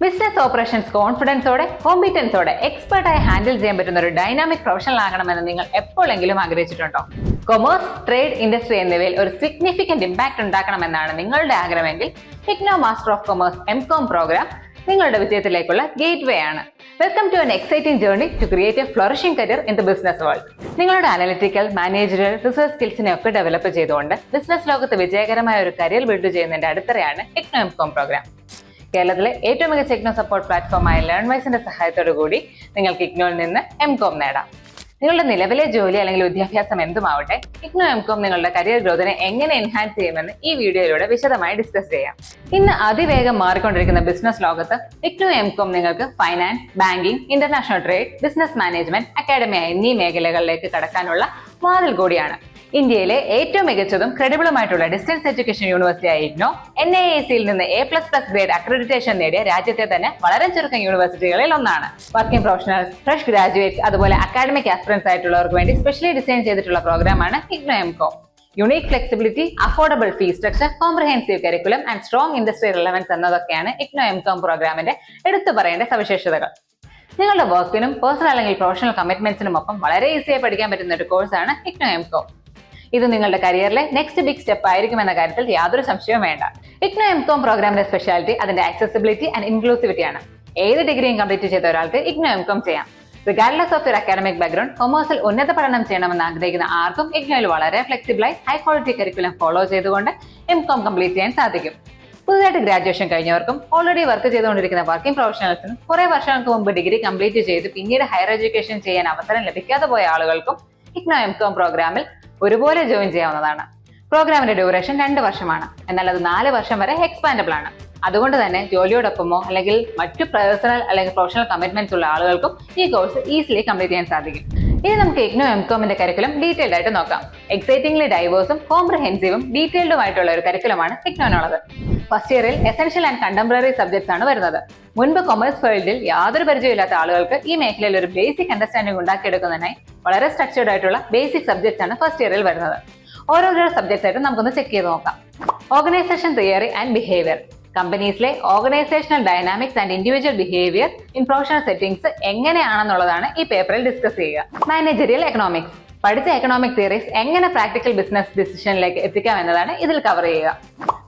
Business operations കോൺഫിഡൻസോടെ കോമ്പിറ്റൻസോടെ എക്സ്പെർട്ടായി ഹാൻഡിൽ ചെയ്യാൻ പറ്റുന്ന ഒരു ഡൈനാമിക് പ്രൊഫഷണൽ ആകണമെന്ന് നിങ്ങൾ എപ്പോഴെങ്കിലും ആഗ്രഹിച്ചിട്ടുണ്ടോ? കൊമേഴ്സ് ട്രേഡ് ഇൻഡസ്ട്രി എന്നിവയിൽ ഒരു സിഗ്നിഫിക്കന്റ് ഇമ്പാക്ട് ഉണ്ടാക്കണമെന്നാണ് നിങ്ങളുടെ ആഗ്രഹമെങ്കിൽ techno master of commerce M Com program നിങ്ങളുടെ വിജയത്തിലേക്കുള്ള ഗേറ്റ് വേ ആണ്. Welcome to an exciting journey to create a flourishing career in the business world നിങ്ങളുടെ അനലിറ്റിക്കൽ മാനേജറൽ റിസർച്ച് സ്കിൽസിനെ ഒക്കെ ഡെവലപ്പ് ചെയ്തുകൊണ്ട് ബിസിനസ് ലോകത്ത് വിജയകരമായ ഒരു കരിയർ ബിൽഡ് ചെയ്യുന്നതിന്റെ അടിത്തറയാണ് ടെക്നോ എം കോം പ്രോഗ്രാം കേരളത്തിലെ ഏറ്റവും മികച്ച ഇഗ്നോ സപ്പോർട്ട് പ്ലാറ്റ്ഫോമായ ലേൺവൈസിന്റെ സഹായത്തോടു കൂടി നിങ്ങൾക്ക് ഇഗ്നോയിൽ നിന്ന് എം കോം നേടാം. നിങ്ങളുടെ നിലവിലെ ജോലി അല്ലെങ്കിൽ വിദ്യാഭ്യാസം എന്തുമാവട്ടെ ഇഗ്നോ എം കോം നിങ്ങളുടെ കരിയർ ഗ്രോത്തിനെ എങ്ങനെ എൻഹാൻസ് ചെയ്യുമെന്ന് ഈ വീഡിയോയിലൂടെ വിശദമായി ഡിസ്കസ് ചെയ്യാം. ഇന്ന് അതിവേഗം മാറിക്കൊണ്ടിരിക്കുന്ന ബിസിനസ് ലോകത്ത് ഇഗ്നോ എം കോം നിങ്ങൾക്ക് finance banking international trade business management academy എന്നീ മേഖലകളിലേക്ക് കടക്കാനുള്ള വാതിൽ കൂടിയാണ്. ഇന്ത്യയിലെ ഏറ്റവും മികച്ചതും ക്രെഡിബിളുമായിട്ടുള്ള ഡിസ്റ്റൻസ് എഡ്യൂക്കേഷൻ യൂണിവേഴ്സിറ്റി ആയിരുന്നു എൻ ഐ എ സിയിൽ നിന്ന് A plus plus grade accreditation നേടിയ രാജ്യത്തെ തന്നെ വളരെ ചുരുക്കം യൂണിവേഴ്സിറ്റികളിൽ ഒന്നാണ്. വർക്കിംഗ് പ്രൊഫഷണൽസ് ഫ്രഷ് ഗ്രാജുവേറ്റ്സ് അതുപോലെ അക്കാഡമിക് ആസ്പിറൻസ് ആയിട്ടുള്ളവർക്ക് വേണ്ടി സ്പെഷ്യലി ഡിസൈൻ ചെയ്തിട്ടുള്ള പ്രോഗ്രാമാണ് IGNOU M Com unique flexibility affordable fee structure comprehensive curriculum and strong industry relevance എന്നതൊക്കെയാണ് IGNOU M com പ്രോഗ്രാമിന്റെ എടുത്തു പറയേണ്ട സവിശേഷതകൾ. നിങ്ങളുടെ വർക്കിനും പേഴ്സണൽ അല്ലെങ്കിൽ പ്രൊഫഷണൽ കമ്മിറ്റ്മെന്റ്സിനും ഒപ്പം വളരെ ഈസിയായി പഠിക്കാൻ പറ്റുന്ന ഒരു കോഴ്സാണ് ഇഗ്നോ എം കോം ഇത് നിങ്ങളുടെ കരിയറിലെ നെക്സ്റ്റ് ബിഗ് സ്റ്റെപ്പ് ആയിരിക്കും എന്ന കാര്യത്തിൽ യാതൊരു സംശയവും വേണ്ട. ഇഗ്നോ എം കോം പ്രോഗ്രാമിന്റെ സ്പെഷ്യാലിറ്റി അതിന്റെ ആക്സസിബിലിറ്റി ആൻഡ് ഇൻക്ലൂസിവിറ്റി ആണ്. ഏത് ഡിഗ്രിയും കംപ്ലീറ്റ് ചെയ്ത ഒരാൾക്ക് ഇഗ്നോ എം കോം ചെയ്യാം. Regardless of your academic background കൊമേഴ്സിൽ ഉന്നത പഠനം ചെയ്യണമെന്ന് ആഗ്രഹിക്കുന്ന ആർക്കും ഇഗ്നോയിൽ വളരെ ഫ്ലെക്സിബിളായി ഹൈ ക്വാളിറ്റി കരിക്കുലം ഫോളോ ചെയ്തുകൊണ്ട് എം കോം കംപ്ലീറ്റ് ചെയ്യാൻ സാധിക്കും. പുതുതായിട്ട് ഗ്രാജുവേഷൻ കഴിഞ്ഞവർക്കും ഓൾറെഡി വർക്ക് ചെയ്തുകൊണ്ടിരിക്കുന്ന വർക്കിംഗ് പ്രൊഫഷണൽസിനും കുറെ വർഷങ്ങൾക്ക് മുമ്പ് ഡിഗ്രി കംപ്ലീറ്റ് ചെയ്ത് പിന്നീട് ഹയർ എഡ്യൂക്കേഷൻ ചെയ്യാൻ അവസരം ലഭിക്കാതെ പോയ ആളുകൾക്കും ഇഗ്നോ എം കോം പ്രോഗ്രാമിൽ ഒരുപോലെ ജോയിൻ ചെയ്യാവുന്നതാണ്. പ്രോഗ്രാമിന്റെ ഡ്യൂറേഷൻ രണ്ട് വർഷമാണ്. എന്നാൽ അത് നാല് വർഷം വരെ എക്സ്പാൻഡബിൾ ആണ്. അതുകൊണ്ട് തന്നെ ജോലിയോടൊപ്പമോ അല്ലെങ്കിൽ മറ്റു പേഴ്സണൽ അല്ലെങ്കിൽ പ്രൊഫഷണൽ കമ്മിറ്റ്മെന്റ്സ് ഉള്ള ആളുകൾക്കും ഈ കോഴ്സ് ഈസിലി കംപ്ലീറ്റ് ചെയ്യാൻ സാധിക്കും. ഇനി നമുക്ക് ഇഗ്നോ എം കോമിന്റെ കരിക്കുലം ഡീറ്റെയിൽഡ് ആയിട്ട് നോക്കാം. എക്സൈറ്റിംഗ്ലി ഡൈവേഴ്സും കോംപ്രഹെൻസീവും ഡീറ്റെയിൽഡുമായിട്ടുള്ള ഒരു കരിക്കുലമാണ് ഇഗ്നോനുള്ളത് ഫസ്റ്റ് ഇയറിൽ എസെൻഷ്യൽ ആൻഡ് കണ്ടംപററി സബ്ജക്ട്സ് ആണ് വരുന്നത്. മുൻപ് കൊമേഴ്സ് ഫീൽഡിൽ യാതൊരു പരിചയമില്ലാത്ത ആളുകൾക്ക് ഈ മേഖലയിൽ ഒരു ബേസിക് അണ്ടർസ്റ്റാൻഡിംഗ് ഉണ്ടാക്കിയെടുക്കുന്നതിനായി വളരെ സ്ട്രക്ചേർഡ് ആയിട്ടുള്ള ബേസിക് സബ്ജക്ട്സ് ആണ് ഫസ്റ്റ് ഇയറിൽ വരുന്നത്. ഓരോരോ സബ്ജക്ട്സ് ആയിട്ട് നമുക്കൊന്ന് ചെക്ക് ചെയ്ത് നോക്കാം. Organisation theory and behaviour കമ്പനീസിലെ organisational dynamics and individual behaviour in professional settings എങ്ങനെയാണെന്നുള്ളതാണ് ഈ പേപ്പറിൽ ഡിസ്കസ് ചെയ്യുക. മാനേജറിയൽ എക്കണോമിക്സ് പഠിച്ച എക്കണോമിക് തിയറീസ് എങ്ങനെ പ്രാക്ടിക്കൽ ബിസിനസ് ഡിസിഷനിലേക്ക് എത്തിക്കാം എന്നതാണ് ഇതിൽ കവർ ചെയ്യുക.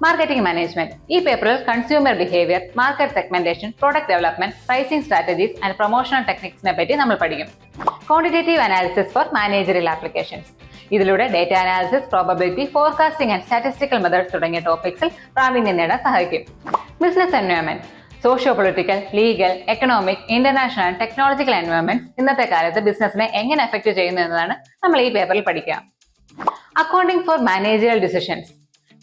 മാർക്കറ്റിംഗ് മാനേജ്മെന്റ് ഈ പേപ്പറിൽ consumer behaviour market segmentation product development pricing strategies and promotional ടെക്നിക്സിനെ പറ്റി നമ്മൾ പഠിക്കും. Quantitative analysis for managerial applications ഇതിലൂടെ data analysis probability forecasting and statistical methods തുടങ്ങിയ ടോപ്പിക്സിൽ പ്രാവീണ്യം നേടാൻ സഹായിക്കും. Business environment socio political legal economic international and technological environment ഇന്നത്തെ കാലത്ത് ബിസിനസിനെ എങ്ങനെ എഫക്ട് ചെയ്യുന്നു എന്നതാണ് നമ്മൾ ഈ പേപ്പറിൽ പഠിക്കുക. Accounting for managerial decisions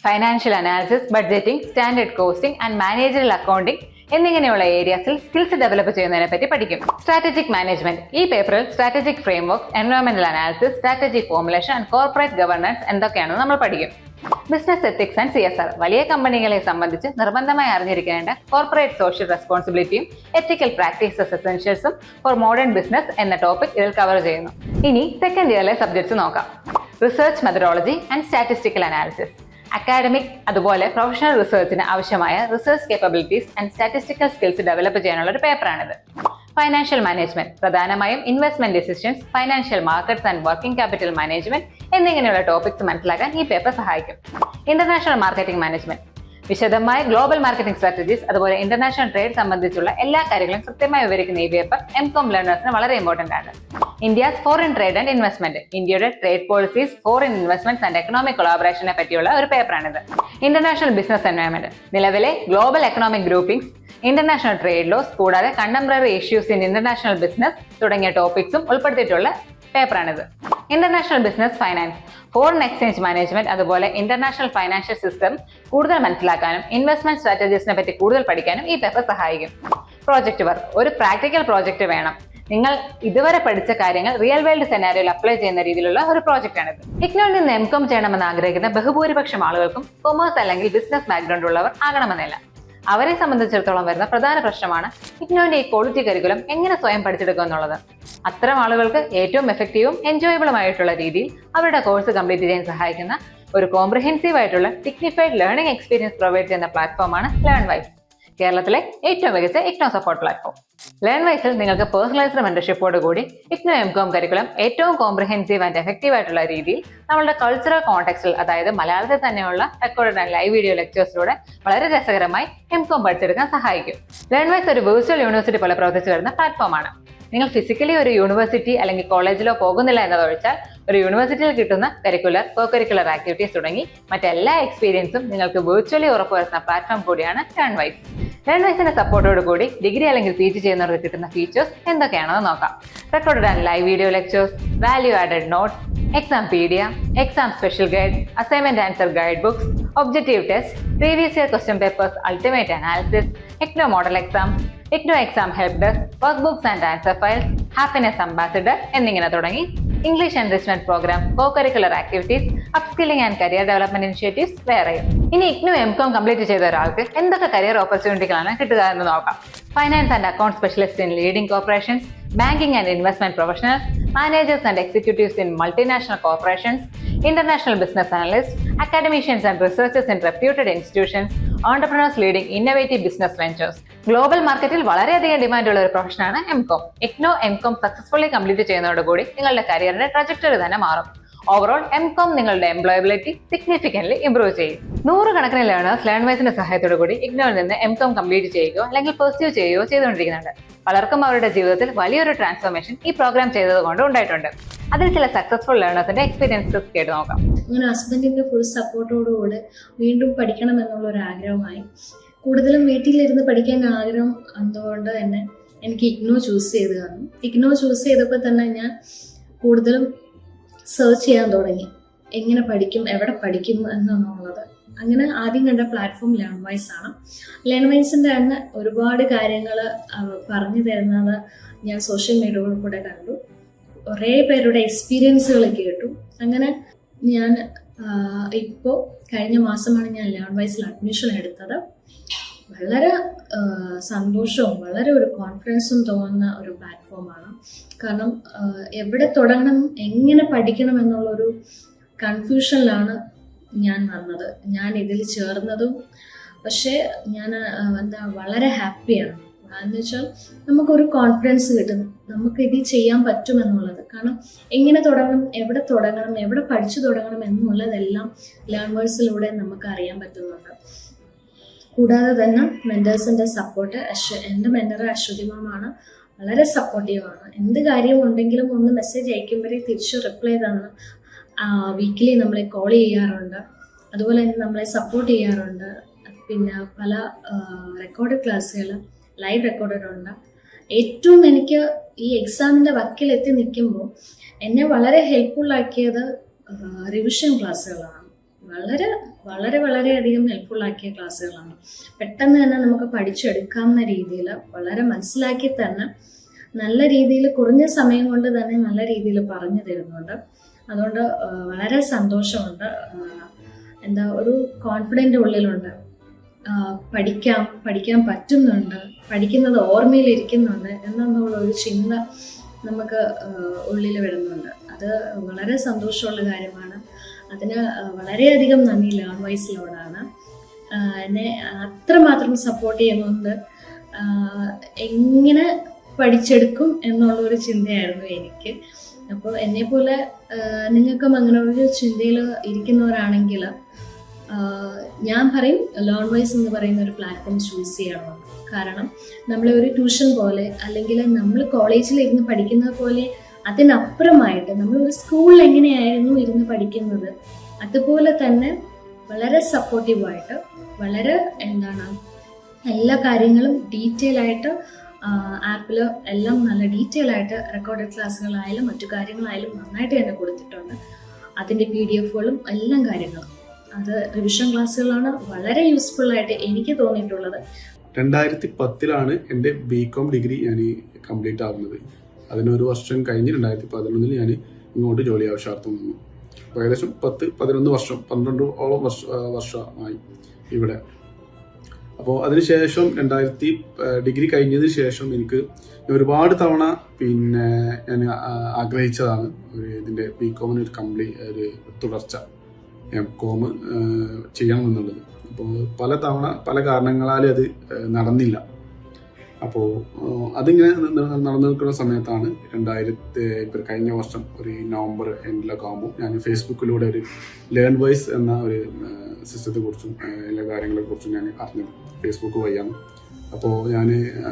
financial analysis budgeting standard costing and managerial accounting എന്നിങ്ങനെയുള്ള ഏരിയാസിൽ സ്കിൽസ് ഡെവലപ്പ് ചെയ്യുന്നതിനെ പറ്റി പഠിക്കും. സ്ട്രാറ്റജിക് മാനേജ്മെന്റ് ഈ പേപ്പറിൽ strategic framework എൻവയോൺമെന്റൽ analysis strategic formulation and corporate governance എന്തൊക്കെയാണെന്ന് നമ്മൾ പഠിക്കും. Business ethics and C S R വലിയ കമ്പനികളെ സംബന്ധിച്ച് നിർബന്ധമായി അറിഞ്ഞിരിക്കേണ്ട കോർപ്പറേറ്റ് സോഷ്യൽ റെസ്പോൺസിബിലിറ്റിയും എത്തിക്കൽ പ്രാക്ടീസസ് എസെൻഷ്യൽസും ഫോർ മോഡേൺ ബിസിനസ് എന്ന ടോപ്പിക് ഇതിൽ കവർ ചെയ്യുന്നു. ഇനി സെക്കൻഡ് ഇയറിലെ സബ്ജക്ട്സ് നോക്കാം. Research methodology and statistical analysis academic അതുപോലെ പ്രൊഫഷണൽ റിസർച്ചിന് ആവശ്യമായ research capabilities and statistical skills develop ചെയ്യാനുള്ള ഒരു പേപ്പറാണിത് ഫൈനാൻഷ്യൽ മാനേജ്മെന്റ് പ്രധാനമായും investment decisions financial markets and working capital management എന്നിങ്ങനെയുള്ള ടോപ്പിക്സ് മനസ്സിലാക്കാൻ ഈ പേപ്പർ സഹായിക്കും. ഇന്റർനാഷണൽ മാർക്കറ്റിംഗ് മാനേജ്മെന്റ് വിശദമായ ഗ്ലോബൽ മാർക്കറ്റിംഗ് സ്ട്രാറ്റജീസ് അതുപോലെ ഇന്റർനാഷണൽ ട്രേഡ് സംബന്ധിച്ചുള്ള എല്ലാ കാര്യങ്ങളും കൃത്യമായി വിവരിക്കുന്ന ഈ പേപ്പർ എം കോം ലേണേഴ്സിന് വളരെ ഇമ്പോർട്ടന്റ് ആണ്. India's foreign trade and investment ഇന്ത്യയുടെ trade policies foreign investments and economic കൊളാബറേഷനെ പറ്റിയുള്ള ഒരു പേപ്പറാണിത്. ഇന്റർനാഷണൽ ബിസിനസ് എൻവയോൺമെന്റ് നിലവിലെ global economic groupings international trade laws കൂടാതെ contemporary issues in international business തുടങ്ങിയ ടോപ്പിക്സും ഉൾപ്പെടുത്തിയിട്ടുള്ള പേപ്പറാണിത്. International business finance foreign exchange management അതുപോലെ ഇന്റർനാഷണൽ ഫൈനാൻഷ്യൽ സിസ്റ്റം കൂടുതൽ മനസ്സിലാക്കാനും ഇൻവെസ്റ്റ്മെന്റ് സ്ട്രാറ്റജീസിനെ പറ്റി കൂടുതൽ പഠിക്കാനും ഈ പേപ്പർ സഹായിക്കും. പ്രോജക്റ്റ് വർക്ക് ഒരു പ്രാക്ടിക്കൽ പ്രോജക്റ്റ് വേണം. നിങ്ങൾ ഇതുവരെ പഠിച്ച കാര്യങ്ങൾ റിയൽ വേൾഡ് സെനാരിയോയിൽ അപ്ലൈ ചെയ്യുന്ന രീതിയിലുള്ള ഒരു പ്രോജക്റ്റ് ആണിത്. ഇഗ്നോയിൽ നിന്ന് എം കോം ചെയ്യണമെന്ന് ആഗ്രഹിക്കുന്ന ബഹുഭൂരിപക്ഷം ആളുകൾക്കും കൊമേഴ്സ് അല്ലെങ്കിൽ ബിസിനസ് ബാക്ക്ഗ്രൗണ്ട് ഉള്ളവർ ആകണമെന്നില്ല. അവരെ സംബന്ധിച്ചിടത്തോളം വരുന്ന പ്രധാന പ്രശ്നമാണ് ഇഗ്നോന്റെ ഈ ക്വാളിറ്റി കരിക്കുലം എങ്ങനെ സ്വയം പഠിച്ചെടുക്കുക എന്നുള്ളത്. അത്തരം ആളുകൾക്ക് ഏറ്റവും എഫക്റ്റീവും എൻജോയബിളുമായിട്ടുള്ള രീതിയിൽ അവരുടെ കോഴ്സ് കംപ്ലീറ്റ് ചെയ്യാൻ സഹായിക്കുന്ന ഒരു കോംപ്രഹെൻസീവ് ആയിട്ടുള്ള ഡിഗ്നിഫൈഡ് ലേണിംഗ് എക്സ്പീരിയൻസ് പ്രൊവൈഡ് ചെയ്യുന്ന പ്ലാറ്റ്ഫോമാണ് ലേൺ വൈസ് കേരളത്തിലെ ഏറ്റവും മികച്ച ഇഗ്നോ സപ്പോർട്ട് പ്ലാറ്റ്ഫോം ലേൺ വൈസിൽ നിങ്ങൾക്ക് പേഴ്സണലൈസ്ഡ് മെന്റർഷിപ്പോട് കൂടി ഇഗ്നോ എം കോം കരിക്കുലം ഏറ്റവും കോംപ്രഹെൻസീവ് ആൻഡ് എഫക്റ്റീവ് ആയിട്ടുള്ള രീതിയിൽ നമ്മളുടെ കൾച്ചറൽ കോൺടെക്സ്റ്റിൽ അതായത് മലയാളത്തിൽ തന്നെയുള്ള റെക്കോർഡ് ആൻഡ് ലൈവ് വീഡിയോ ലെക്ചേഴ്സിലൂടെ വളരെ രസകരമായി എം കോം പഠിച്ചെടുക്കാൻ സഹായിക്കും. ലേൺ വൈസ് ഒരു വെർച്വൽ യൂണിവേഴ്സിറ്റി പോലെ പ്രവർത്തിച്ചു വരുന്ന പ്ലാറ്റ്ഫോമാണ് നിങ്ങൾ ഫിസിക്കലി ഒരു യൂണിവേഴ്സിറ്റി അല്ലെങ്കിൽ കോളേജിലോ പോകുന്നില്ല എന്നതൊഴിച്ചാൽ ഒരു യൂണിവേഴ്സിറ്റിയിൽ കിട്ടുന്ന കരിക്കുലർ കോ കരിക്കുലർ ആക്ടിവിറ്റീസ് തുടങ്ങി മറ്റെല്ലാ എക്സ്പീരിയൻസും നിങ്ങൾക്ക് വെർച്വലി ഉറപ്പുവരുത്തുന്ന പ്ലാറ്റ്ഫോം കൂടിയാണ് ലേൺവൈസ് ടേൺവൈസിന്റെ സപ്പോർട്ടോട് കൂടി ഡിഗ്രി അല്ലെങ്കിൽ പി ജി ചെയ്യുന്നവർക്ക് കിട്ടുന്ന ഫീച്ചേഴ്സ് എന്തൊക്കെയാണെന്ന് നോക്കാം. Record and live video lectures value added notes Exampedia exam special guide assignment answer guide books objective test previous year question papers ultimate analysis econ model exams IGNOU exam help desk work books and answer files happiness ambassador എന്നിങ്ങനെ തുടങ്ങി. English enrichment programme co curricular activities upskilling and career development initiatives വേറെയും. ഇനി IGNOU M com complete ചെയ്ത ഒരാൾക്ക് എന്തൊക്കെ career ഓപ്പർച്യൂണിറ്റികളാണ് കിട്ടുക എന്ന് നോക്കാം. Finance and account specialist in leading corporations banking and investment professionals managers and executives in multinational corporations international business analyst academicians and researchers in reputed institutions entrepreneurs leading innovative business ventures global മാർക്കറ്റിൽ വളരെയധികം ഡിമാൻഡുള്ള ഒരു പ്രൊഫഷനാണ് M com econ M com successfully complete ചെയ്യുന്നതോടുകൂടി നിങ്ങളുടെ കരിയറിന്റെ trajectory തന്നെ മാറും. ഓവറോൾ എം കോം നിങ്ങളുടെ എംപ്ലോയബിലിറ്റി സിഗ്നിഫിക്കന്റ് ഇംപ്രൂവ് ചെയ്യും. നൂറുകണക്കിന് ലേണേഴ്സ് ലേൺവൈസിന്റെ സഹായത്തോടു കൂടി ഇഗ്നോയിൽ നിന്ന് എം കോം കംപ്ലീറ്റ് ചെയ്യുകയോ അല്ലെങ്കിൽ പെർസ്യൂ ചെയ്യുകയോ ചെയ്തുകൊണ്ടിരിക്കുന്നുണ്ട്. പലർക്കും അവരുടെ ജീവിതത്തിൽ വലിയൊരു ട്രാൻസ്ഫോർമേഷൻ ഈ പ്രോഗ്രാം ചെയ്തതുകൊണ്ട് ഉണ്ടായിട്ടുണ്ട്. അതിൽ ചില സക്സസ്ഫുൾ ലേണേഴ്സിന്റെ എക്സ്പീരിയൻസസ് കേട്ട് നോക്കാം. അങ്ങനെ ഹസ്ബൻഡിന്റെ ഫുൾ സപ്പോർട്ടോടുകൂടി വീണ്ടും പഠിക്കണം എന്നുള്ള ഒരു ആഗ്രഹമായി കൂടുതലും വീട്ടിലിരുന്ന് പഠിക്കാൻ ആഗ്രഹം അതുകൊണ്ട് തന്നെ എനിക്ക് ഇഗ്നോ ചൂസ് ചെയ്ത് തന്നു ഇഗ്നോ ചൂസ് ചെയ്തപ്പോൾ തന്നെ ഞാൻ കൂടുതലും സെർച്ച് ചെയ്യാൻ തുടങ്ങി. എങ്ങനെ പഠിക്കും എവിടെ പഠിക്കും എന്നുള്ളത്. അങ്ങനെ ആദ്യം കണ്ട പ്ലാറ്റ്ഫോം ലേൺവൈസ് ആണ്. ലേൺവൈസിന്റെ അന്ന് ഒരുപാട് കാര്യങ്ങൾ പറഞ്ഞു തരുന്നത് ഞാൻ സോഷ്യൽ മീഡിയകളിൽ കൂടെ കണ്ടു. കുറേ പേരുടെ എക്സ്പീരിയൻസുകൾ കേട്ടു. അങ്ങനെ ഞാൻ ഇപ്പോൾ കഴിഞ്ഞ മാസമാണ് ഞാൻ ലേൺ വൈസിൽ അഡ്മിഷൻ എടുത്തത്. വളരെ സന്തോഷവും വളരെ ഒരു കോൺഫിഡൻസും തോന്നുന്ന ഒരു പ്ലാറ്റ്ഫോമാണ് കാരണം എവിടെ തുടങ്ങണം എങ്ങനെ പഠിക്കണം എന്നുള്ളൊരു കൺഫ്യൂഷനിലാണ് ഞാൻ വന്നത്. ഞാൻ ഇതിൽ ചേർന്നതും പക്ഷേ ഞാൻ എന്താ വളരെ ഹാപ്പിയാണ് എന്ന് വെച്ചാൽ നമുക്കൊരു കോൺഫിഡൻസ് കിട്ടും. നമുക്ക് ഇത് ചെയ്യാൻ പറ്റുമെന്നുള്ളത് കാരണം എങ്ങനെ തുടങ്ങണം എവിടെ തുടങ്ങണം എവിടെ പഠിച്ചു തുടങ്ങണം എന്നുള്ളതെല്ലാം ലേൺവേഴ്സിലൂടെ നമുക്ക് അറിയാൻ പറ്റുന്നുണ്ട്. കൂടാതെ തന്നെ മെന്റേഴ്സിന്റെ സപ്പോർട്ട് അശ്വ എന്റെ മെന്റർ അശ്വതി മാമാണ് വളരെ സപ്പോർട്ടീവാണ് എന്ത് കാര്യം ഉണ്ടെങ്കിലും ഒന്ന് മെസ്സേജ് അയക്കുമ്പോഴേ തിരിച്ച് റിപ്ലൈ തന്ന് വീക്കിലി നമ്മളെ കോൾ ചെയ്യാറുണ്ട്. അതുപോലെ തന്നെ നമ്മളെ സപ്പോർട്ട് ചെയ്യാറുണ്ട്. പിന്നെ പല റെക്കോർഡ് ക്ലാസ്സുകൾ ലൈവ് റെക്കോർഡഡ് ഉണ്ട്. ഏറ്റവും എനിക്ക് ഈ എക്സാമിന്റെ വക്കിലെത്തി നിൽക്കുമ്പോൾ എന്നെ വളരെ ഹെൽപ്ഫുൾ ആക്കിയത് റിവിഷൻ ക്ലാസ്സുകളാണ് വളരെ വളരെ വളരെയധികം ഹെൽപ്ഫുൾ ആക്കിയ ക്ലാസ്സുകളാണ്. പെട്ടെന്ന് തന്നെ നമുക്ക് പഠിച്ചെടുക്കാവുന്ന രീതിയിൽ വളരെ മനസ്സിലാക്കി തന്നെ നല്ല രീതിയിൽ കുറഞ്ഞ സമയം കൊണ്ട് തന്നെ നല്ല രീതിയിൽ പറഞ്ഞു തരുന്നുണ്ട്. അതുകൊണ്ട് വളരെ സന്തോഷമുണ്ട്. എന്താ ഒരു കോൺഫിഡന്റ് ഉള്ളിലുണ്ട്. പഠിക്കാം പഠിക്കാൻ പറ്റുന്നുണ്ട് പഠിക്കുന്നത് ഓർമ്മയിലിരിക്കുന്നുണ്ട് എന്നുള്ള ഒരു ചിന്ത നമുക്ക് ഉള്ളിൽ വരുന്നുണ്ട്. അത് വളരെ സന്തോഷമുള്ള കാര്യമാണ്. അതിന് വളരെയധികം നന്ദി ലേൺ വൈസിലോടാണ് ആ, എന്നെ അത്രമാത്രം സപ്പോർട്ട് ചെയ്യുന്നുണ്ട്. എങ്ങനെ പഠിച്ചെടുക്കും എന്നുള്ളൊരു ചിന്തയായിരുന്നു എനിക്ക്. അപ്പോൾ എന്നെ പോലെ നിങ്ങൾക്കും അങ്ങനെ ഒരു ചിന്തയിൽ ഇരിക്കുന്നവരാണെങ്കിൽ ഞാൻ പറയും ലേൺ വൈസ് എന്ന് പറയുന്ന ഒരു പ്ലാറ്റ്ഫോം ചൂസ് ചെയ്യണം. കാരണം നമ്മളെ ഒരു ട്യൂഷൻ പോലെ അല്ലെങ്കിൽ നമ്മൾ കോളേജിൽ ഇരുന്ന് പഠിക്കുന്നത് പോലെ അതിനപ്പുറമായിട്ട് നമ്മൾ ഒരു സ്കൂളിൽ എങ്ങനെയായിരുന്നു ഇരുന്ന് പഠിക്കുന്നത്? അതുപോലെ തന്നെ വളരെ സപ്പോർട്ടീവായിട്ട് വളരെ എന്താണ് എല്ലാ കാര്യങ്ങളും ഡീറ്റെയിൽ ആയിട്ട് ആപ്പിൽ എല്ലാം നല്ല ഡീറ്റെയിൽ ആയിട്ട് റെക്കോർഡഡ് ക്ലാസ്സുകളായാലും മറ്റു കാര്യങ്ങളായാലും നന്നായിട്ട് തന്നെ കൊടുത്തിട്ടുണ്ട്. അതിന്റെ പി ഡി എഫുകളും എല്ലാം കാര്യങ്ങളും. അത് റിവിഷൻ ക്ലാസ്സുകളാണ് വളരെ യൂസ്ഫുൾ ആയിട്ട് എനിക്ക് തോന്നിയിട്ടുള്ളത്. രണ്ടായിരത്തി പത്തിലാണ് എന്റെ ബി കോം ഡിഗ്രി ഞാൻ കംപ്ലീറ്റ് ആവുന്നത്. അതിനൊരു വർഷം കഴിഞ്ഞ് രണ്ടായിരത്തി പതിനൊന്നിൽ ഞാൻ ഇങ്ങോട്ട് ജോലി ആവശ്യാർത്ഥം വന്നു അപ്പോൾ ഏകദേശം പത്ത് പതിനൊന്ന് വർഷം പന്ത്രണ്ടോളം വർഷ വർഷമായി ഇവിടെ. അപ്പോൾ അതിനുശേഷം രണ്ടായിരത്തി ഡിഗ്രി കഴിഞ്ഞതിന് ശേഷം എനിക്ക് ഒരുപാട് തവണ പിന്നെ ഞാൻ ആഗ്രഹിച്ചതാണ് ഒരു ഇതിന്റെ ബി കോമിന് ഒരു കംപ്ലീറ്റ് ഒരു തുടർച്ച എം കോം ചെയ്യണം എന്നുള്ളത് അപ്പോൾ പല തവണ പല കാരണങ്ങളാലും അത് നടന്നില്ല. അപ്പോൾ അതിങ്ങനെ നടന്നു നിൽക്കുന്ന സമയത്താണ് രണ്ടായിരത്തി ഇപ്പം കഴിഞ്ഞ വർഷം ഒരു നവംബർ എൻഡിലൊക്കെ ആകുമ്പോൾ ഞാൻ ഫേസ്ബുക്കിലൂടെ ഒരു ലേൺ വൈസ് എന്ന ഒരു സിസ്റ്റത്തെ കുറിച്ചും എല്ലാ കാര്യങ്ങളെ കുറിച്ചും ഞാൻ അറിഞ്ഞത്. ഫേസ്ബുക്ക് വഴിയാണ്. അപ്പോൾ ഞാൻ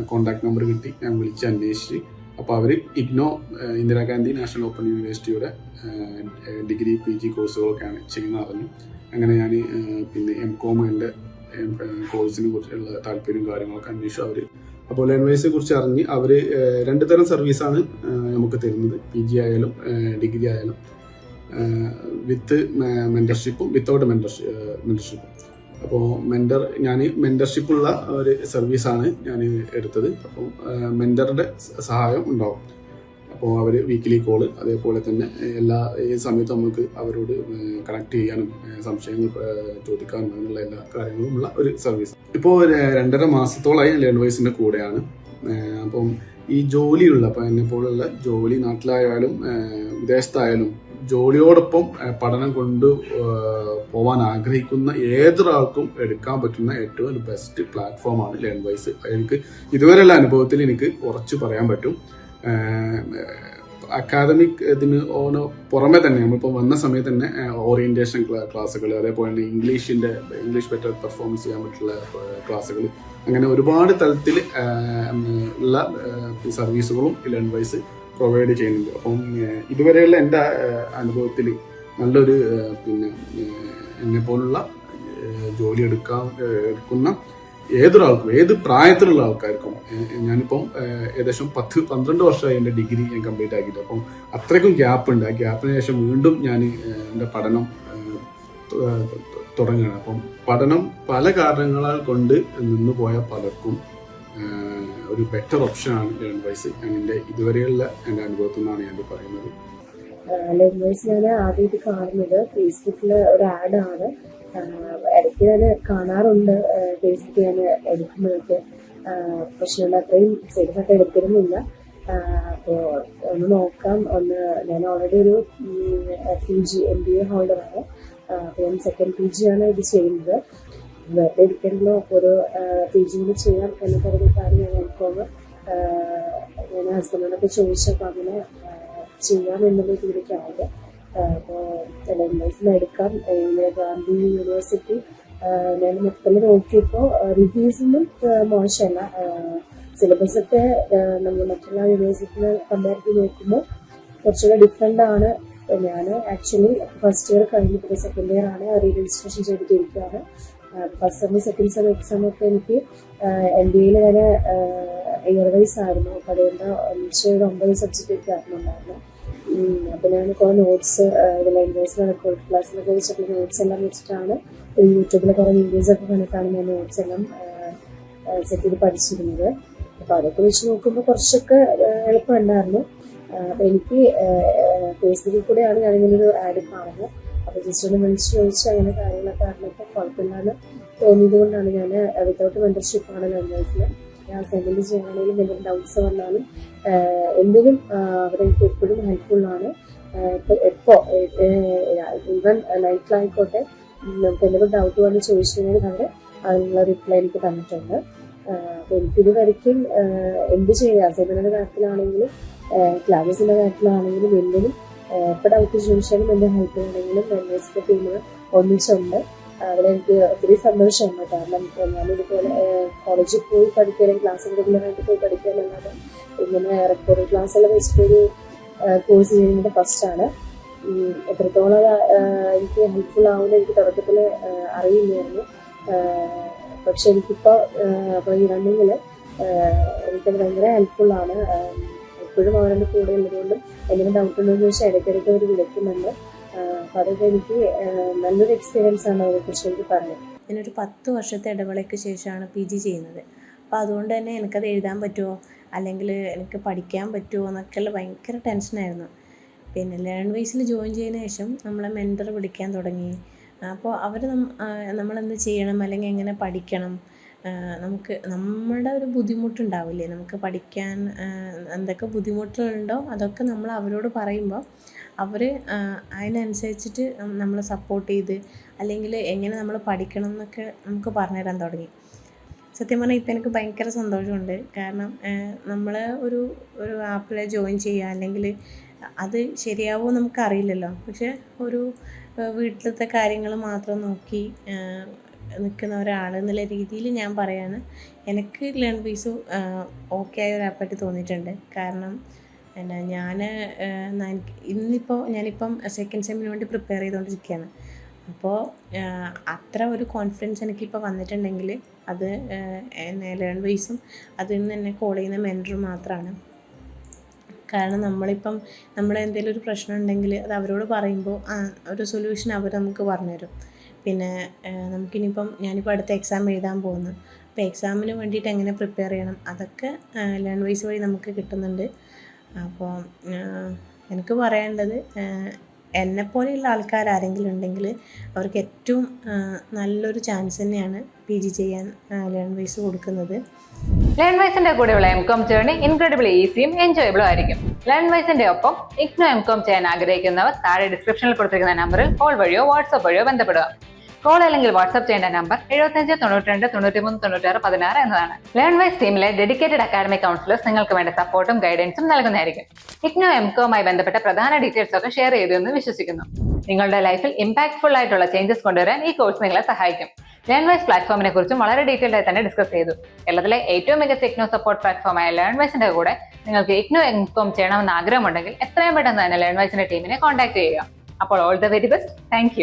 കോൺടാക്ട് നമ്പർ കിട്ടി. ഞാൻ വിളിച്ച് അന്വേഷിച്ച്. അപ്പോൾ അവർ ഇഗ്നോ ഇന്ദിരാഗാന്ധി നാഷണൽ ഓപ്പൺ യൂണിവേഴ്സിറ്റിയുടെ ഡിഗ്രി പി ജി കോഴ്സുകളൊക്കെയാണ് ചെയ്യുന്നത്. അറിഞ്ഞു അങ്ങനെ ഞാൻ പിന്നെ എം കോമിന്റെ കോഴ്സിനെ കുറിച്ചുള്ള താല്പര്യം കാര്യങ്ങളൊക്കെ അന്വേഷിച്ചു അവർ അപ്പോൾ ലേൺവേഴ്സിനെ കുറിച്ച് അറിഞ്ഞ് അവർ രണ്ട് തരം സർവീസാണ് നമുക്ക് തരുന്നത്. പി ജി ആയാലും ഡിഗ്രി ആയാലും. വിത്ത് മെന്റർഷിപ്പും വിത്തൗട്ട് മെന്റർഷിപ്പ് മെന്റർഷിപ്പും അപ്പോൾ മെന്റർ ഞാൻ മെന്റർഷിപ്പുള്ള ഒരു സർവീസാണ് ഞാൻ എടുത്തത്. അപ്പോൾ മെന്ററുടെ സഹായം ഉണ്ടാവും. അപ്പോൾ അവർ വീക്കിലി കോൾ അതേപോലെ തന്നെ എല്ലാ ഏത് സമയത്തും നമുക്ക് അവരോട് കണക്ട് ചെയ്യാനും സംശയങ്ങൾ ചോദിക്കാനും അങ്ങനെയുള്ള എല്ലാ കാര്യങ്ങളും ഉള്ള ഒരു സർവീസ് ഇപ്പോൾ രണ്ടര മാസത്തോളമായി ലേൺ വൈസിന്റെ കൂടെയാണ്. അപ്പം ഈ ജോലിയുള്ള അപ്പം എന്നെ പോലുള്ള ജോലി നാട്ടിലായാലും വിദേശത്തായാലും ജോലിയോടൊപ്പം പഠനം കൊണ്ട് പോവാൻ ആഗ്രഹിക്കുന്ന ഏതൊരാൾക്കും എടുക്കാൻ പറ്റുന്ന ഏറ്റവും ഒരു ബെസ്റ്റ് പ്ലാറ്റ്ഫോമാണ് ലേൺ വൈസ് എനിക്ക് ഇതുവരെയുള്ള അനുഭവത്തിൽ എനിക്ക് ഉറച്ചു പറയാൻ പറ്റും. അക്കാദമിക് ഇതിന് ഓണ പുറമെ തന്നെ നമ്മളിപ്പോൾ വന്ന സമയത്ത് തന്നെ ഓറിയന്റേഷൻ ക്ലാസ്സുകൾ അതേപോലെ തന്നെ ഇംഗ്ലീഷിന്റെ ഇംഗ്ലീഷ് ബെറ്റർ പെർഫോമൻസ് ചെയ്യാൻ പറ്റുള്ള ക്ലാസ്സുകൾ അങ്ങനെ ഒരുപാട് തലത്തിൽ ഉള്ള സർവീസുകളും ലേൺ വൈസ് പ്രൊവൈഡ് ചെയ്യുന്നുണ്ട്. അപ്പം ഇതുവരെയുള്ള എന്റെ അനുഭവത്തിൽ നല്ലൊരു പിന്നെ എന്നെ പോലുള്ള ജോലി എടുക്കാൻ എടുക്കുന്ന ഏതൊരാൾക്കും ഏത് പ്രായത്തിലുള്ള ആൾക്കാർക്കും ഞാനിപ്പം ഏകദേശം പത്ത് പന്ത്രണ്ട് വർഷമായി എന്റെ ഡിഗ്രി ഞാൻ കംപ്ലീറ്റ് ആക്കിയിട്ട്. അപ്പം അത്രയ്ക്കും ഗ്യാപ്പ് ഉണ്ട്. ആ ഗ്യാപ്പിന് ശേഷം വീണ്ടും ഞാൻ എന്റെ പഠനം തുടങ്ങുകയാണ്. അപ്പം പഠനം പല കാരണങ്ങളാൽ കൊണ്ട് നിന്ന് പോയ പലർക്കും ഒരു ബെറ്റർ ഓപ്ഷനാണ് ലേൺ വൈസ് ഞാൻ എന്റെ ഇതുവരെയുള്ള എന്റെ അനുഭവത്തിൽ നിന്നാണ് ഞാൻ പറയുന്നത്. ലെൻവേഴ്സ് ഞാൻ ആദ്യമായിട്ട് കാണുന്നത്. ഫേസ്ബുക്കിൽ ഒരു ആഡാണ് ഇടയ്ക്ക് ഞാൻ കാണാറുണ്ട്. ഫേസ്ബുക്ക് ഞാൻ എടുക്കുമ്പോഴൊക്കെ. പക്ഷെ ഞാൻ അത്രയും ആയിട്ട് എടുത്തിരുന്നില്ല. അപ്പോൾ ഒന്ന് നോക്കാം. ഒന്ന് ഞാൻ ഓൾറെഡി ഒരു P G M B A ഹോൾഡറാണ് അപ്പോൾ ഞാൻ സെക്കൻഡ് പി ജി ആണ് ഇത് ചെയ്യുന്നത്. വെറുതെ ഇരിക്കണല്ലോ അപ്പോൾ ഒരു പി ജി കൂടി ചെയ്യാം എന്ന് പറഞ്ഞിട്ടാണ് ഞാൻ എനിക്കൊന്ന് ഞാൻ ഹസ്ബൻഡിനൊക്കെ ചോദിച്ചപ്പോൾ അങ്ങനെ ചെയ്യാം എന്നുള്ള രീതിക്കാണ് അപ്പോൾ ലൈസൻസ് എടുക്കാം. ഗാന്ധി യൂണിവേഴ്സിറ്റി ഞാൻ മൊത്തത്തിൽ നോക്കിയപ്പോൾ റിവ്യൂസ് ഒന്നും ആ, മോശമല്ല. സിലബസൊക്കെ നമ്മൾ മറ്റുള്ള യൂണിവേഴ്സിറ്റിയിൽ കമ്പയർ ചെയ്ത് നോക്കുമ്പോൾ കുറച്ചുകൂടെ ഡിഫറെന്റ് ആണ്. ഞാൻ ആക്ച്വലി ഫസ്റ്റ് ഇയർ കഴിഞ്ഞിട്ട് സെക്കൻഡ് ഇയർ ആണ് re registration ചെയ്തിട്ടിരിക്കുകയാണ് first sem second sem exam ഒക്കെ എനിക്ക് എം ബി എയിൽ തന്നെ ഇയർ വൈസ് ആയിരുന്നു. അപ്പോൾ അതുകൊണ്ട് ഒന്നിച്ചൊരു ഒമ്പത് സബ്ജക്റ്റ് ഒക്കെ ആയിരുന്നുണ്ടായിരുന്നു അപ്പം ഞാൻ കുറേ നോട്ട്സ് ഇതിൽ ഇൻവേഴ്സിൽ ക്ലാസ്സിലൊക്കെ വെച്ചിട്ടുള്ള നോട്ട്സ് എല്ലാം വെച്ചിട്ടാണ് യൂട്യൂബിൽ കുറേ വീഡിയോസ് ഒക്കെ കണ്ടിട്ടാണ് ഞാൻ നോട്ട്സ് എല്ലാം സെറ്റ് ചെയ്ത് പഠിച്ചിരുന്നത്. അപ്പോൾ അതൊക്കെ വെച്ച് നോക്കുമ്പോൾ കുറച്ചൊക്കെ എളുപ്പമുണ്ടായിരുന്നു. അപ്പോൾ എനിക്ക് ഫേസ്ബുക്കിൽ കൂടെയാണ് ഞാനിങ്ങനെ ഒരു ആഡ് കാണുന്നത്. അപ്പോൾ ജസ്റ്റ് ഒന്ന് വിളിച്ച് ചോദിച്ച് അങ്ങനെ കാര്യങ്ങളൊക്കെ അറിഞ്ഞപ്പോൾ കുഴപ്പമില്ലാന്ന് തോന്നിയത് കൊണ്ടാണ് ഞാൻ വിത്തൗട്ട് ആണ് മെമ്പേഴ്സിൽ ഞാൻ അസൈൻമെന്റ് ചെയ്യാനാണെങ്കിലും എന്തെങ്കിലും ഡൗട്ട്സ് വന്നാലും എന്തെങ്കിലും അവരെനിക്ക് എപ്പോഴും ഹെൽപ്ഫുള്ളാണ് ഇപ്പോൾ എപ്പോൾ ഈവൻ നൈറ്റിലായിക്കോട്ടെ നമുക്ക് എന്തെങ്കിലും ഡൗട്ട് വന്ന് ചോദിച്ചു കഴിഞ്ഞാൽ അവർ അതിനുള്ള റിപ്ലൈ എനിക്ക് തന്നിട്ടുണ്ട്. അപ്പോൾ എനിക്കിത് വരയ്ക്കും എന്ത് ചെയ്യുക അസൈൻമെന്റിന്റെ കാര്യത്തിലാണെങ്കിലും ക്ലാസസിന്റെ കാര്യത്തിലാണെങ്കിലും എന്തിനും എപ്പോൾ ഡൗട്ട് ചോദിച്ചാലും എന്റെ ഹെൽപ്പ് ആണെങ്കിലും മെമ്പേഴ്സിന്റെ ടീമുകൾ ഒന്നിച്ചുണ്ട്. അതിലെനിക്ക് ഒത്തിരി സന്തോഷമുണ്ട് കാരണം ഞാനിതുപോലെ കോളേജിൽ പോയി പഠിക്കാനും ക്ലാസ് റെഗുലറായിട്ട് പോയി പഠിക്കുകയെന്നല്ലാതെ ഇങ്ങനെ റെക്കോർഡ് ക്ലാസ്സെല്ലാം വെച്ചിട്ടൊരു കോഴ്സ് ചെയ്യുന്നത് ഫസ്റ്റാണ് എത്രത്തോളം എനിക്ക് ഹെൽപ്ഫുൾ ആവുമെന്ന് എനിക്ക് തുടക്കത്തിൽ അറിയില്ലായിരുന്നു. പക്ഷെ എനിക്കിപ്പോൾ ഈ റണ്ണിങ്ങിൽ എനിക്കത് ഭയങ്കര ഹെൽപ്ഫുള്ളാണ് എപ്പോഴും അവരുടെ കൂടെ ഉള്ളതുകൊണ്ടും എന്തെങ്കിലും ഡൗട്ട് ഉണ്ടോ എന്ന് ചോദിച്ചാൽ ഇടയ്ക്കിടയ്ക്ക് അവർ വിളിക്കുന്നുണ്ട്. അപ്പോൾ അതൊക്കെ എനിക്ക് നല്ലൊരു എക്സ്പീരിയൻസ് ആണ് അതിനെക്കുറിച്ച് എനിക്ക് പറഞ്ഞത്. ഞാനൊരു പത്ത് വർഷത്തെ ഇടവേളയ്ക്ക് ശേഷമാണ് പി ജി ചെയ്യുന്നത്. അപ്പോൾ അതുകൊണ്ട് തന്നെ എനിക്കത് എഴുതാൻ പറ്റുമോ? അല്ലെങ്കിൽ എനിക്ക് പഠിക്കാൻ പറ്റുമോ? എന്നൊക്കെയുള്ള ഭയങ്കര ടെൻഷനായിരുന്നു പിന്നെ ലേൺ വൈസിൽ ജോയിൻ ചെയ്തതിന് ശേഷം നമ്മളെ മെന്റർ വിളിക്കാൻ തുടങ്ങി. അപ്പോൾ അവർ നമ്മളെന്ത് ചെയ്യണം? അല്ലെങ്കിൽ എങ്ങനെ പഠിക്കണം? നമുക്ക് നമ്മുടെ ഒരു ബുദ്ധിമുട്ടുണ്ടാവില്ലേ? നമുക്ക് പഠിക്കാൻ എന്തൊക്കെ ബുദ്ധിമുട്ടുകളുണ്ടോ? അതൊക്കെ നമ്മൾ അവരോട് പറയുമ്പോൾ അവർ അതിനനുസരിച്ചിട്ട് നമ്മളെ സപ്പോർട്ട് ചെയ്ത് അല്ലെങ്കിൽ എങ്ങനെ നമ്മൾ പഠിക്കണം എന്നൊക്കെ നമുക്ക് പറഞ്ഞു പറഞ്ഞുതരാൻ തുടങ്ങി. സത്യം പറഞ്ഞാൽ ഇപ്പം എനിക്ക് ഭയങ്കര സന്തോഷമുണ്ട്. കാരണം നമ്മൾ ഒരു ഒരു ആപ്പിൽ ജോയിൻ ചെയ്യുക അല്ലെങ്കിൽ അത് ശരിയാവുമോ നമുക്കറിയില്ലല്ലോ പക്ഷെ ഒരു വീട്ടിലത്തെ കാര്യങ്ങൾ മാത്രം നോക്കി നിൽക്കുന്ന ഒരാൾ എന്നുള്ള രീതിയിൽ ഞാൻ പറയാണ്. എനിക്ക് ലേൺ പീസ് ഓക്കെ ആയ ഒരു ആപ്പായിട്ട് തോന്നിയിട്ടുണ്ട്. കാരണം എന്നാ ഞാൻ ഇന്നിപ്പോൾ ഞാനിപ്പം സെക്കൻഡ് സെമ്മിന് വേണ്ടി പ്രിപ്പയർ ചെയ്തുകൊണ്ടിരിക്കുകയാണ് അപ്പോൾ അത്ര ഒരു കോൺഫിഡൻസ് എനിക്കിപ്പോൾ വന്നിട്ടുണ്ടെങ്കിൽ അത് ലേൺ വൈസും അതിൽ നിന്ന് എന്നെ കോൾ ചെയ്യുന്ന മെന്റർ മാത്രമാണ് കാരണം നമ്മളിപ്പം നമ്മുടെ എന്തെങ്കിലും ഒരു പ്രശ്നം ഉണ്ടെങ്കിൽ അത് അവരോട് പറയുമ്പോൾ ഒരു സൊല്യൂഷൻ അവർ നമുക്ക് പറഞ്ഞുതരും. പിന്നെ ഏഹ് നമുക്കിനിയിപ്പം ഞാനിപ്പോൾ അടുത്ത എക്സാം എഴുതാൻ പോകുന്നു അപ്പോൾ എക്സാമിന് വേണ്ടിയിട്ട് എങ്ങനെ പ്രിപ്പയർ ചെയ്യണം? അതൊക്കെ ലേൺ വൈസ് വഴി നമുക്ക് കിട്ടുന്നുണ്ട്. അപ്പോൾ എനിക്ക് പറയാനുള്ളത് എന്നെപ്പോലെയുള്ള ആൾക്കാർ ആരെങ്കിലും ഉണ്ടെങ്കിൽ അവർക്ക് ഏറ്റവും നല്ലൊരു ചാൻസ് തന്നെയാണ് പി ജി ചെയ്യാൻ ലേൺ വൈസ് കൊടുക്കുന്നത്. ലേൺ വൈസിന്റെ കൂടെയുള്ള എം കോം ജേർണി ഇൻക്രെഡിബിൾ ഈസിയും എൻജോയബിളും ആയിരിക്കും. ലേൺ വൈസിന്റെ ഒപ്പം ഇഗ്നോ എം കോം ചെയ്യാൻ ആഗ്രഹിക്കുന്നവർ താഴെ ഡിസ്ക്രിപ്ഷനിൽ കൊടുത്തിരിക്കുന്ന നമ്പറിൽ കോൾ വഴിയോ വാട്സ്ആപ്പ് വഴിയോ ബന്ധപ്പെടുക. കോൾ അല്ലെങ്കിൽ വാട്സ്ആപ്പ് ചെയ്യേണ്ട നമ്പർ എഴുപത്തഞ്ച് തൊണ്ണൂറ്റിരണ്ട് തൊണ്ണൂറ്റിമൂന്ന് തൊണ്ണൂറ്റാറ് പതിനാറ് എന്നതാണ്. ലേൺ വൈസ് ടീമിലെ ഡെഡിക്കേറ്റഡ് അക്കാഡമിക് കൗൺസിലേഴ്സ് നിങ്ങൾക്ക് വേണ്ട സപ്പോർട്ടും ഗൈഡൻസും നൽകുന്നതായിരിക്കും. ഇഗ്നോ എംകോമായി ബന്ധപ്പെട്ട പ്രധാന ഡീറ്റെയിൽസ് ഒക്കെ ഷെയർ ചെയ്തു എന്ന് വിശ്വസിക്കുന്നു. നിങ്ങളുടെ ലൈഫിൽ ഇമ്പാക്ട്ഫുൾ ആയിട്ടുള്ള ചേഞ്ചസ് കൊണ്ടുവരാൻ ഈ കോഴ്സ് നിങ്ങളെ സഹായിക്കും. ലേൺവൈസ് പ്ലാറ്റ്ഫോമിനെ കുറിച്ചും വളരെ ഡീറ്റെയിൽഡ് ആയി തന്നെ ഡിസ്കസ് ചെയ്തു. കേരളത്തിലെ ഏറ്റവും മികച്ച ഇഗ്നോ സപ്പോർട്ട് പ്ലാറ്റ്ഫോമായ ലേൺ വൈസിന്റെ കൂടെ നിങ്ങൾക്ക് ഇഗ്നോ ഇൻഫോം ചെയ്യണമെന്ന് ആഗ്രഹമുണ്ടെങ്കിൽ എത്രയും പെട്ടെന്ന് തന്നെ ലേൺ വൈസിന്റെ ടീമിനെ കോൺടാക്ട് ചെയ്യുക. അപ്പോൾ all the very best thank